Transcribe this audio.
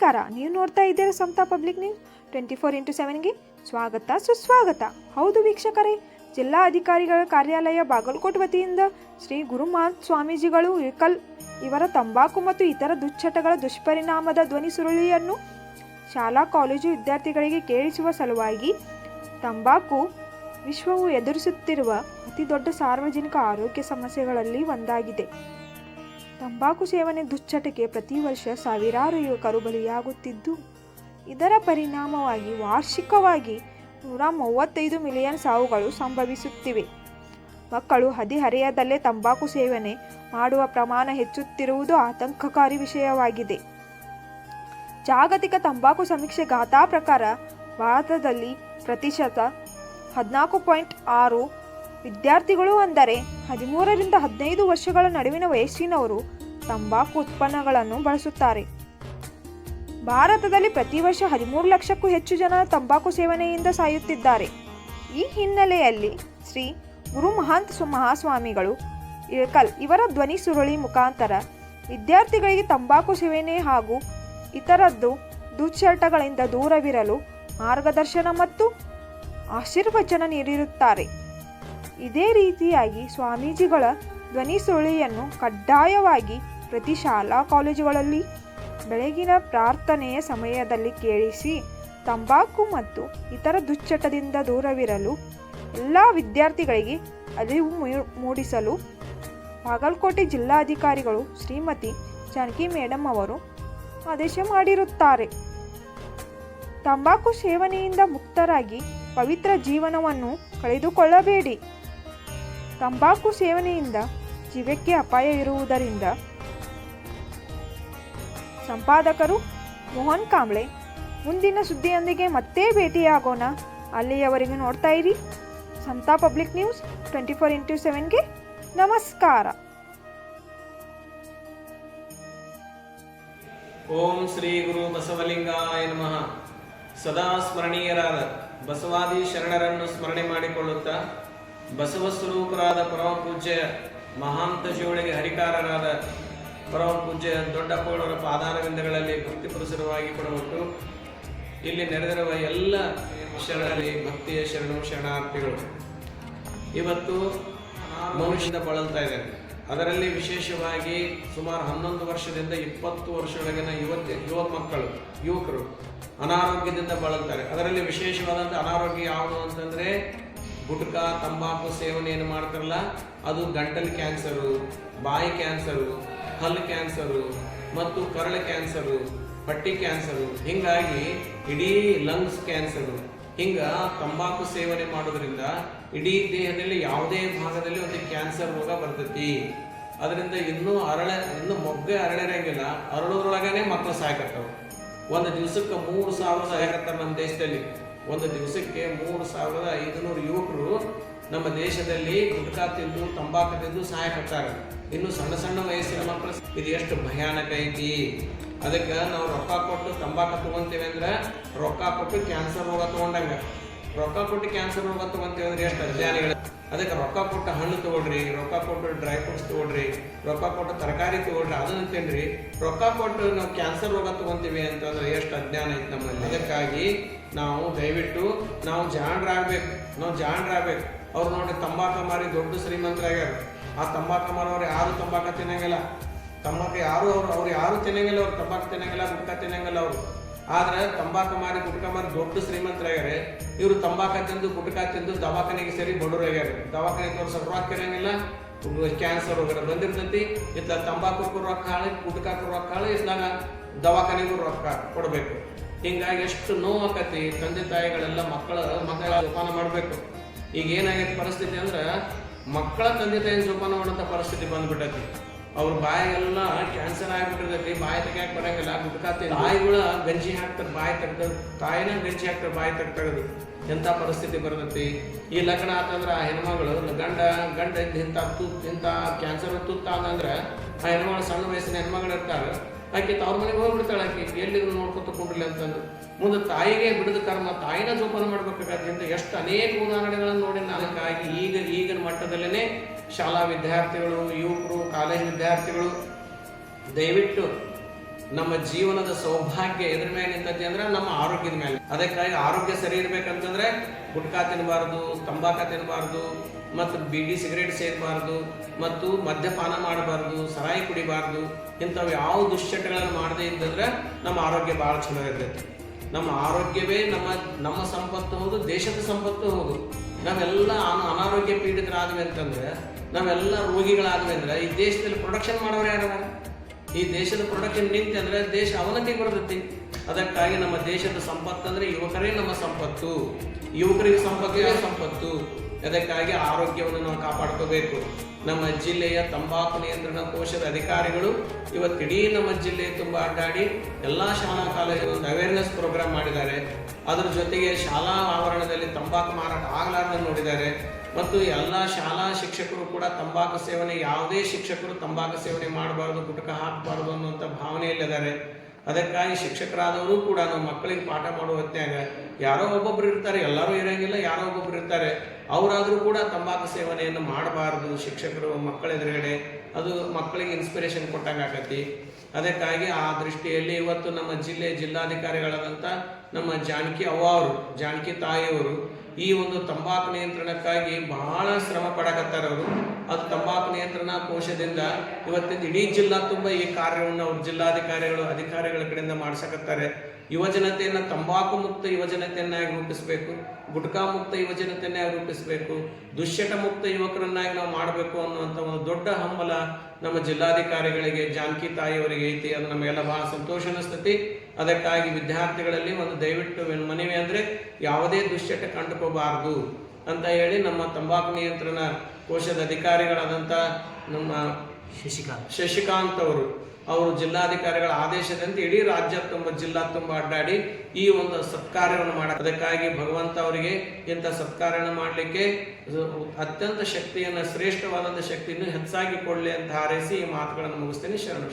ನಮಸ್ಕಾರ. ನೀವು ನೋಡ್ತಾ ಇದ್ದೀರ Samata public news. Twenty four into ಸೆವೆನ್ಗೆ ಸ್ವಾಗತ ಸುಸ್ವಾಗತ. ಹೌದು ವೀಕ್ಷಕರೇ, ಜಿಲ್ಲಾ ಅಧಿಕಾರಿಗಳ ಕಾರ್ಯಾಲಯ ಬಾಗಲಕೋಟ್ ವತಿಯಿಂದ ಶ್ರೀ ಗುರುಮಾನ್ ಸ್ವಾಮೀಜಿಗಳು ಇಳಕಲ್ ಇವರ ತಂಬಾಕು ಮತ್ತು ಇತರ ದುಶ್ಚಟಗಳ ದುಷ್ಪರಿಣಾಮದ ಧ್ವನಿ ಸುರುಳಿಯನ್ನು ಶಾಲಾ, ಕಾಲೇಜು ವಿದ್ಯಾರ್ಥಿಗಳಿಗೆ ಕೇಳಿಸುವ ಸಲುವಾಗಿ ತಂಬಾಕು ವಿಶ್ವವು ಎದುರಿಸುತ್ತಿರುವ ಅತಿದೊಡ್ಡ ಸಾರ್ವಜನಿಕ ಆರೋಗ್ಯ ಸಮಸ್ಯೆಗಳಲ್ಲಿ ಒಂದಾಗಿದೆ. ತಂಬಾಕು ಸೇವನೆ ದುಶ್ಚಟಕ್ಕೆ ಪ್ರತಿ ವರ್ಷ ಸಾವಿರಾರು ಯುವಕರು ಬಲಿಯಾಗುತ್ತಿದ್ದು, ಇದರ ಪರಿಣಾಮವಾಗಿ ವಾರ್ಷಿಕವಾಗಿ ನೂರ ಮೂವತ್ತೈದು ಮಿಲಿಯನ್ ಸಾವುಗಳು ಸಂಭವಿಸುತ್ತಿವೆ. ಮಕ್ಕಳು ಹದಿಹರೆಯದಲ್ಲೇ ತಂಬಾಕು ಸೇವನೆ ಮಾಡುವ ಪ್ರಮಾಣ ಹೆಚ್ಚುತ್ತಿರುವುದು ಆತಂಕಕಾರಿ ವಿಷಯವಾಗಿದೆ. ಜಾಗತಿಕ ತಂಬಾಕು ಸಮೀಕ್ಷೆ ಗಾಥಾ ಪ್ರಕಾರ ಭಾರತದಲ್ಲಿ ಪ್ರತಿಶತ ಹದಿನಾಲ್ಕು ಪಾಯಿಂಟ್ ಆರು ವಿದ್ಯಾರ್ಥಿಗಳು ಅಂದರೆ ಹದಿಮೂರರಿಂದ ಹದಿನೈದು ವರ್ಷಗಳ ನಡುವಿನ ವಯಸ್ಸಿನವರು ತಂಬಾಕು ಉತ್ಪನ್ನಗಳನ್ನು ಬಳಸುತ್ತಾರೆ. ಭಾರತದಲ್ಲಿ ಪ್ರತಿ ವರ್ಷ ಹದಿಮೂರು ಲಕ್ಷಕ್ಕೂ ಹೆಚ್ಚು ಜನ ತಂಬಾಕು ಸೇವನೆಯಿಂದ ಸಾಯುತ್ತಿದ್ದಾರೆ. ಈ ಹಿನ್ನೆಲೆಯಲ್ಲಿ ಶ್ರೀ ಗುರು ಮಹಾಂತ ಮಹಾಸ್ವಾಮಿಗಳು, ಇಳಕಲ್ ಇವರ ಧ್ವನಿ ಸುರುಳಿ ಮುಖಾಂತರ ವಿದ್ಯಾರ್ಥಿಗಳಿಗೆ ತಂಬಾಕು ಸೇವನೆ ಹಾಗೂ ಇತರದ್ದು ದುಶ್ಚಟಗಳಿಂದ ದೂರವಿರಲು ಮಾರ್ಗದರ್ಶನ ಮತ್ತು ಆಶೀರ್ವಚನ ನೀಡಿರುತ್ತಾರೆ. ಇದೇ ರೀತಿಯಾಗಿ ಸ್ವಾಮೀಜಿಗಳ ಧ್ವನಿ ಸುರುಳಿಯನ್ನು ಕಡ್ಡಾಯವಾಗಿ ಪ್ರತಿ ಶಾಲಾ ಕಾಲೇಜುಗಳಲ್ಲಿ ಬೆಳಗಿನ ಪ್ರಾರ್ಥನೆಯ ಸಮಯದಲ್ಲಿ ಕೇಳಿಸಿ ತಂಬಾಕು ಮತ್ತು ಇತರ ದುಶ್ಚಟದಿಂದ ದೂರವಿರಲು ಎಲ್ಲ ವಿದ್ಯಾರ್ಥಿಗಳಿಗೆ ಅರಿವು ಮೂಡಿಸಲು ಬಾಗಲಕೋಟೆ ಜಿಲ್ಲಾಧಿಕಾರಿಗಳು ಶ್ರೀಮತಿ ಜಾನಕಿ ಮೇಡಮ್ ಅವರು ಆದೇಶ ಮಾಡಿರುತ್ತಾರೆ. ತಂಬಾಕು ಸೇವನೆಯಿಂದ ಮುಕ್ತರಾಗಿ ಪವಿತ್ರ ಜೀವನವನ್ನು ಕಳೆದುಕೊಳ್ಳಬೇಡಿ. ತಂಬಾಕು ಸೇವನೆಯಿಂದ ಜೀವಕ್ಕೆ ಅಪಾಯ ಇರುವುದರಿಂದ ಸಂಪಾದಕರು ಮೋಹನ್ ಕಾಂಬ್ಳೆ, ಮುಂದಿನ ಸುದ್ದಿಯೊಂದಿಗೆ ಮತ್ತೆ ಭೇಟಿಯಾಗೋಣ. ಅಲ್ಲಿಯವರೆಗೂ ನೋಡ್ತಾ ಇರಿ Santa public news twenty four into ಸೆವೆನ್ಗೆ ನಮಸ್ಕಾರ. ಓಂ ಶ್ರೀ ಗುರು ಬಸವಲಿಂಗಾಯ ನಮಃ. ಸದಾ ಸ್ಮರಣೀಯರಾದ ಬಸವಾದಿ ಶರಣರನ್ನು ಸ್ಮರಣೆ ಮಾಡಿಕೊಳ್ಳುತ್ತಾ ಬಸವ ಸ್ವರೂಪರಾದ ಪರಮ ಪೂಜ್ಯ ಮಹಾಂತ ಶಿವಳಿಗೆ ಹರಿಕಾರರಾದ ಪೂಜ್ಯ ದೊಡ್ಡಪ್ಪಗಳವರ ಪಾದಾರವಿಂದಗಳಲ್ಲಿ ಭಕ್ತಿ ಪುರುಷರವಾಗಿ ಕೊಡಬಿಟ್ಟು ಇಲ್ಲಿ ನೆರೆದಿರುವ ಎಲ್ಲ ಶರಣರಲ್ಲಿ ಭಕ್ತಿಯ ಶರಣು ಶರಣಾರ್ಥಿಗಳು. ಇವತ್ತು ಮನುಷ್ಯದ ಬಳಲ್ತಾ ಇದ್ದಾರೆ. ಅದರಲ್ಲಿ ವಿಶೇಷವಾಗಿ ಸುಮಾರು ಹನ್ನೊಂದು ವರ್ಷದಿಂದ ಇಪ್ಪತ್ತು ವರ್ಷದೊಳಗಿನ ಯುವತಿ, ಯುವ ಮಕ್ಕಳು, ಯುವಕರು ಅನಾರೋಗ್ಯದಿಂದ ಬಳಲ್ತಾರೆ. ಅದರಲ್ಲಿ ವಿಶೇಷವಾದಂಥ ಅನಾರೋಗ್ಯ ಯಾವುದು ಅಂತಂದ್ರೆ ಗುಟ್ಕಾ, ತಂಬಾಕು ಸೇವನೆಯನ್ನು ಮಾಡ್ತಾರಲ್ಲ? ಅದು ಗಂಟಲು ಕ್ಯಾನ್ಸರು, ಬಾಯಿ ಕ್ಯಾನ್ಸರು ಹಲ್ಲು ಕ್ಯಾನ್ಸರು ಮತ್ತು ಕರಳು ಕ್ಯಾನ್ಸರು ಪಟ್ಟಿ ಕ್ಯಾನ್ಸರು, ಹಿಂಗಾಗಿ ಇಡೀ ಲಂಗ್ಸ್ ಕ್ಯಾನ್ಸರು. ಹಿಂಗ ತಂಬಾಕು ಸೇವನೆ ಮಾಡೋದ್ರಿಂದ ಇಡೀ ದೇಹದಲ್ಲಿ ಯಾವುದೇ ಭಾಗದಲ್ಲಿ ಒಂದು ಕ್ಯಾನ್ಸರ್ ರೋಗ ಬರ್ತೈತಿ. ಅದರಿಂದ ಇನ್ನೂ ಅರಳೆ, ಇನ್ನೂ ಮೊಗ್ಗೆ ಅರಳಿರಂಗಿಲ್ಲ. ಅರಳೋದ್ರೊಳಗನೆ ಮಕ್ಕಳು ಸಾಯ್ಕತ್ತವು. ಒಂದು ದಿವಸಕ್ಕೆ ಮೂರು ಸಾವಿರ ಸಾಯಕತ್ತ ನಮ್ಮ ದೇಶದಲ್ಲಿ ಒಂದು ದಿವಸಕ್ಕೆ ಮೂರು ಸಾವಿರದ ಐದುನೂರು ಯುವಕರು ನಮ್ಮ ದೇಶದಲ್ಲಿ ಗುಟ್ಕಾ ತಿಂದು, ತಂಬಾಕು ತಿಂದು ಸಾಯಕತ್ತಾರ ಇನ್ನು ಸಣ್ಣ ಸಣ್ಣ ವಯಸ್ಸಿನ ಮಕ್ಕಳು ಇದು ಎಷ್ಟು ಭಯಾನಕ ಐತಿ. ಅದಕ್ಕೆ ನಾವು ರೊಕ್ಕ ಕೊಟ್ಟು ತಂಬಾಕು ತೊಗೊತೀವಿ ಅಂದ್ರೆ ರೊಕ್ಕ ಕೊಟ್ಟು ಕ್ಯಾನ್ಸರ್ ರೋಗ ತಗೊಂಡಂಗ. ರೊಕ್ಕ ಕೊಟ್ಟು ಕ್ಯಾನ್ಸರ್ ರೋಗ ತೊಗೊಂತೀವಿ ಅಂದ್ರೆ ಎಷ್ಟು ಅಜ್ಞಾನಿಗಳು. ಅದಕ್ಕೆ ರೊಕ್ಕ ಕೊಟ್ಟು ಹಣ್ಣು ತೊಗೊಳ್ರಿ, ರೊಕ್ಕ ಕೊಟ್ಟು ಡ್ರೈ ಫ್ರೂಟ್ಸ್ ತೊಗೊಳ್ರಿ, ರೊಕ್ಕ ಕೊಟ್ಟು ತರಕಾರಿ ತಗೊಳ್ರಿ, ಅದನ್ನು ತಿನ್ರಿ. ರೊಕ್ಕ ಕೊಟ್ಟು ನಾವು ಕ್ಯಾನ್ಸರ್ ರೋಗ ತೊಗೊಂತೀವಿ ಅಂತಂದ್ರೆ ಎಷ್ಟು ಅಜ್ಞಾನ ಐತೆ ನಮ್ಮಲ್ಲಿ. ಅದಕ್ಕಾಗಿ ನಾವು ದಯವಿಟ್ಟು ನಾವು ಜಾಣರಾಗಬೇಕು. ನಾವು ಜಾಣರಾಗಬೇಕು. ಅವ್ರು ನೋಡಿ ತಂಬಾಕು ಮಾರಿ ದೊಡ್ಡ ಶ್ರೀಮಂತರಾಗ್ಯಾರ. ಆ ತಂಬಾಕು ಮಾರೋರು ಯಾರು ತಂಬಾಕು ತಿನ್ನಂಗಿಲ್ಲ. ತಂಬಾಕು ಯಾರು ಅವ್ರು ಅವ್ರು ಯಾರು ತಿನ್ನಂಗಿಲ್ಲ, ಅವ್ರು ತಂಬಾಕು ತಿನ್ನಂಗಿಲ್ಲ, ಗುಟ್ಕ ತಿನ್ನಂಗಿಲ್ಲ ಅವರು. ಆದ್ರೆ ತಂಬಾಕು ಮಾರಿ ಗುಟ್ಕ ಮಾರಿ ದೊಡ್ಡ ಶ್ರೀಮಂತರಾಗ್ಯಾರೆ. ಇವರು ತಂಬಾಕ ತಿಂದು, ಗುಟ್ಕ ತಿಂದು ದವಾಖಾನೆಗೆ ಸೇರಿ ಬಡವರಾಗ್ಯಾರ. ದವಾಖಾನೆ ತೋರ್ಸಕ್ ರೊಕ್ಕ ಇರಂಗಿಲ್ಲ. ಕ್ಯಾನ್ಸರ್ ಹೋಗ್ಯಾರ ಬಂದಿರ್ತೈತಿ. ಇತ್ತ ತಂಬಾಕು ರೊಕ್ಕ ಹಾಳಿ ಗುಟ್ಕಾಕು ರೊಕ್ಕ ಹಾಳಿ ಇತ್ಲಾಗ ದವಾಖಾನೆಗೂ ರೊಕ್ಕ ಕೊಡಬೇಕು. ಹಿಂಗಾಗಿ ಎಷ್ಟು ನೋವು ಆಕತಿ, ತಂದೆ ತಾಯಿಗಳೆಲ್ಲ ಮಕ್ಕಳ ಮಕ್ಕಳ ಜೋಪಾನ ಮಾಡಬೇಕು. ಈಗ ಏನಾಗೈತೆ ಪರಿಸ್ಥಿತಿ ಅಂದ್ರೆ, ಮಕ್ಕಳ ತಂದೆ ತಾಯಿನ ಜೋಪಾನ ಮಾಡೋಂಥ ಪರಿಸ್ಥಿತಿ ಬಂದ್ಬಿಟ್ಟೈತಿ. ಅವ್ರ ಬಾಯಿಗೆಲ್ಲ ಕ್ಯಾನ್ಸರ್ ಆಗ್ಬಿಟ್ಟಿರ್ತೈತಿ, ಬಾಯಿ ತೆಗಿಯಕ್ಕೆ ಬರಂಗಿಲ್ಲ ಗುಟ್ಕಾತಿ ತಾಯಿಗಳ ಗಂಜಿ ಹಾಕ್ತಾರೆ, ಬಾಯಿ ತೆಗ್ದು ತಾಯಿನ ಗಂಜಿ ಹಾಕ್ತಾರೆ, ಬಾಯಿ ತೆಗ್ ತೆಗೆದು. ಎಂಥ ಪರಿಸ್ಥಿತಿ ಬರ್ತೈತಿ? ಈ ಲಗ್ನ ಆತಂದ್ರೆ ಆ ಹೆಣ್ಮಗಳು ಗಂಡ ಗಂಡ ಇಂಥ ತುತ್ ಇಂಥ ಕ್ಯಾನ್ಸರ್ ತುತ್ತ ಅಂದ್ರೆ ಆ ಹೆಣ್ಮಗಳು ಸಣ್ಣ ವಯಸ್ಸಿನ ಹೆಣ್ಮಗಳು ಇರ್ತಾರೆ ಆಕೆ ತವ್ರ ಮನೆಗೆ ಹೋಗ್ಬಿಡ್ತಾಳೆ ಆಕೆ. ಎಲ್ಲಿದ್ರು ನೋಡ್ಕೊತ ಅಂತಂದು. ಮುಂದೆ ತಾಯಿಗೆ ಬಿಡದ ಕರ್ಮ, ತಾಯಿನ ಜೋಪಾನ ಮಾಡ್ಬೇಕಾದ್ರಿಂದ ಎಷ್ಟು ಅನೇಕ ಉದಾಹರಣೆಗಳನ್ನು ನೋಡಿ ನಾಲ್ಕಾಗಿ ಈಗ ಈಗಿನ ಮಟ್ಟದಲ್ಲೇ ಶಾಲಾ ವಿದ್ಯಾರ್ಥಿಗಳು, ಯುವಕರು, ಕಾಲೇಜ್ ವಿದ್ಯಾರ್ಥಿಗಳು, ದಯವಿಟ್ಟು ನಮ್ಮ ಜೀವನದ ಸೌಭಾಗ್ಯ ಎದ್ರ ಮೇಲೆ ನಿಂತೈತಿ ಅಂದ್ರೆ ನಮ್ಮ ಆರೋಗ್ಯದ ಮೇಲೆ. ಅದಕ್ಕಾಗಿ ಆರೋಗ್ಯ ಸರಿ ಇರ್ಬೇಕಂತಂದ್ರೆ ಗುಟ್ಕಾ ತಿನ್ನಬಾರ್ದು ತಂಬಾಕ ತಿನ್ನಬಾರ್ದು ಮತ್ತು ಬೀಡಿ ಸಿಗರೇಟ್ ಸೇರಬಾರ್ದು ಮತ್ತು ಮದ್ಯಪಾನ ಮಾಡಬಾರ್ದು, ಸರಾಯಿ ಕುಡಿಬಾರ್ದು, ಇಂಥವು ಯಾವ ದುಶ್ಚಟಗಳನ್ನು ಮಾಡದೇ ಇದ್ದಂದ್ರೆ ನಮ್ಮ ಆರೋಗ್ಯ ಭಾಳ ಚಲೋ ಇರ್ತೈತಿ. ನಮ್ಮ ಆರೋಗ್ಯವೇ ನಮ್ಮ ನಮ್ಮ ಸಂಪತ್ತು ಹೌದು, ದೇಶದ ಸಂಪತ್ತು ಹೌದು. ನಾವೆಲ್ಲ ಅನ- ಅನಾರೋಗ್ಯ ಪೀಡಿತರಾದ್ವಿ ಅಂತಂದ್ರೆ, ನಾವೆಲ್ಲ ರೋಗಿಗಳಾದ್ವಿ ಅಂದ್ರೆ ಈ ದೇಶದಲ್ಲಿ ಪ್ರೊಡಕ್ಷನ್ ಮಾಡೋರು ಯಾರು ಈ ದೇಶದ ಪ್ರೊಡಕ್ಷನ್ ನಿಂತೆ ಅಂದ್ರೆ ದೇಶ ಅವನತಿ ಬರ್ತೈತಿ ಅದಕ್ಕಾಗಿ ನಮ್ಮ ದೇಶದ ಸಂಪತ್ತು ಅಂದ್ರೆ ಯುವಕರೇ ನಮ್ಮ ಸಂಪತ್ತು. ಯುವಕರಿಗೆ ಸಂಪತ್ತು ಸಂಪತ್ತು. ಅದಕ್ಕಾಗಿ ಆರೋಗ್ಯವನ್ನು ನಾವು ಕಾಪಾಡ್ಕೋಬೇಕು. ನಮ್ಮ ಜಿಲ್ಲೆಯ ತಂಬಾಕು ನಿಯಂತ್ರಣ ಕೋಶದ ಅಧಿಕಾರಿಗಳು ಇವತ್ತಿಡೀ ನಮ್ಮ ಜಿಲ್ಲೆ ತುಂಬ ಅಡ್ಡಾಡಿ ಎಲ್ಲ ಶಾಲಾ ಕಾಲೇಜು ಒಂದು ಅವೇರ್ನೆಸ್ ಪ್ರೋಗ್ರಾಮ್ ಮಾಡಿದ್ದಾರೆ. ಅದರ ಜೊತೆಗೆ ಶಾಲಾ ಆವರಣದಲ್ಲಿ ತಂಬಾಕು ಮಾರಾಟ ಆಗಲಾರ್ದಂಗೆ ನೋಡಿದ್ದಾರೆ. ಮತ್ತು ಎಲ್ಲ ಶಾಲಾ ಶಿಕ್ಷಕರು ಕೂಡ ತಂಬಾಕು ಸೇವನೆ, ಯಾವುದೇ ಶಿಕ್ಷಕರು ತಂಬಾಕು ಸೇವನೆ ಮಾಡಬಾರ್ದು ಗುಟಕ ಹಾಕಬಾರ್ದು ಅನ್ನುವಂಥ ಭಾವನೆಯಲ್ಲಿದ್ದಾರೆ. ಅದಕ್ಕಾಗಿ ಶಿಕ್ಷಕರಾದವರು ಕೂಡ ನಾವು ಮಕ್ಕಳಿಗೆ ಪಾಠ ಮಾಡುವ ಹೊತ್ತಾಗ ಯಾರೋ ಒಬ್ಬೊಬ್ಬರು ಇರ್ತಾರೆ, ಎಲ್ಲರೂ ಇರೋಂಗಿಲ್ಲ, ಯಾರೋ ಒಬ್ಬೊಬ್ರು ಇರ್ತಾರೆ. ಅವರಾದರೂ ಕೂಡ ತಂಬಾಕು ಸೇವನೆಯನ್ನು ಮಾಡಬಾರ್ದು ಶಿಕ್ಷಕರು ಮಕ್ಕಳ ಎದುರುಗಡೆ ಅದು ಮಕ್ಕಳಿಗೆ ಇನ್ಸ್ಪಿರೇಷನ್ ಕೊಟ್ಟಂಗೆ ಆಕತಿ ಅದಕ್ಕಾಗಿ ಆ ದೃಷ್ಟಿಯಲ್ಲಿ ಇವತ್ತು ನಮ್ಮ ಜಿಲ್ಲೆ ಜಿಲ್ಲಾಧಿಕಾರಿಗಳಾದಂಥ ನಮ್ಮ ಜಾನಕಿ ಅವ್ವ ಅವರು ಜಾನಕಿ ತಾಯಿಯವರು ಈ ಒಂದು ತಂಬಾಕು ನಿಯಂತ್ರಣಕ್ಕಾಗಿ ಬಹಳ ಶ್ರಮ ಪಡಕತ್ತಾರ ಅವರು. ಅದು ತಂಬಾಕು ನಿಯಂತ್ರಣ ಕೋಶದಿಂದ ಇವತ್ತಿನ ಇಡೀ ಜಿಲ್ಲಾ ತುಂಬ ಈ ಕಾರ್ಯವನ್ನು ಅವ್ರ ಜಿಲ್ಲಾಧಿಕಾರಿಗಳು, ಅಧಿಕಾರಿಗಳ ಕಡೆಯಿಂದ ಮಾಡ್ಸಕತ್ತಾರೆ. ಯುವಜನತೆಯನ್ನು ತಂಬಾಕು ಮುಕ್ತ ಯುವಜನತೆಯನ್ನಾಗಿ ರೂಪಿಸಬೇಕು, ಗುಟ್ಕಾ ಮುಕ್ತ ಯುವಜನತೆಯನ್ನಾಗಿ ರೂಪಿಸಬೇಕು ದುಶ್ಯಟ ಮುಕ್ತ ಯುವಕರನ್ನಾಗಿ ನಾವು ಮಾಡಬೇಕು ಅನ್ನುವಂಥ ಒಂದು ದೊಡ್ಡ ಹಂಬಲ ನಮ್ಮ ಜಿಲ್ಲಾಧಿಕಾರಿಗಳಿಗೆ, ಜಾನಕಿ ತಾಯಿಯವರಿಗೆ ಐತಿ. ಅದು ನಮಗೆಲ್ಲ ಬಹಳ ಸಂತೋಷ ಅನಿಸ್ತತಿ ಅದಕ್ಕಾಗಿ ವಿದ್ಯಾರ್ಥಿಗಳಲ್ಲಿ ಒಂದು ದಯವಿಟ್ಟು ಮನವಿ ಅಂದರೆ ಯಾವುದೇ ದುಶ್ಚಟ ಕಂಡುಕೋಬಾರದು ಅಂತ ಹೇಳಿ ನಮ್ಮ ತಂಬಾಕು ನಿಯಂತ್ರಣ ಕೋಶದ ಅಧಿಕಾರಿಗಳಾದಂಥ ನಮ್ಮ ಶಶಿಕಾಂತ್. ಶಶಿಕಾಂತ್ ಅವರು ಅವರು ಜಿಲ್ಲಾಧಿಕಾರಿಗಳ ಆದೇಶದಂತೆ ಇಡೀ ರಾಜ್ಯ ತುಂಬ ಜಿಲ್ಲಾ ತುಂಬ ಅಡ್ಡಾಡಿ ಈ ಒಂದು ಸತ್ಕಾರ್ಯವನ್ನು ಮಾಡ ಅದಕ್ಕಾಗಿ ಭಗವಂತ ಅವರಿಗೆ ಇಂಥ ಸತ್ಕಾರ್ಯವನ್ನು ಮಾಡಲಿಕ್ಕೆ ಅತ್ಯಂತ ಶಕ್ತಿಯನ್ನು ಶ್ರೇಷ್ಠವಾದಂಥ ಶಕ್ತಿಯನ್ನು ಹೆಚ್ಚಾಗಿ ಕೊಡಲಿ ಅಂತ ಹಾರೈಸಿ ಈ ಮಾತುಗಳನ್ನು ಮುಗಿಸ್ತೇನೆ. ಶರಣ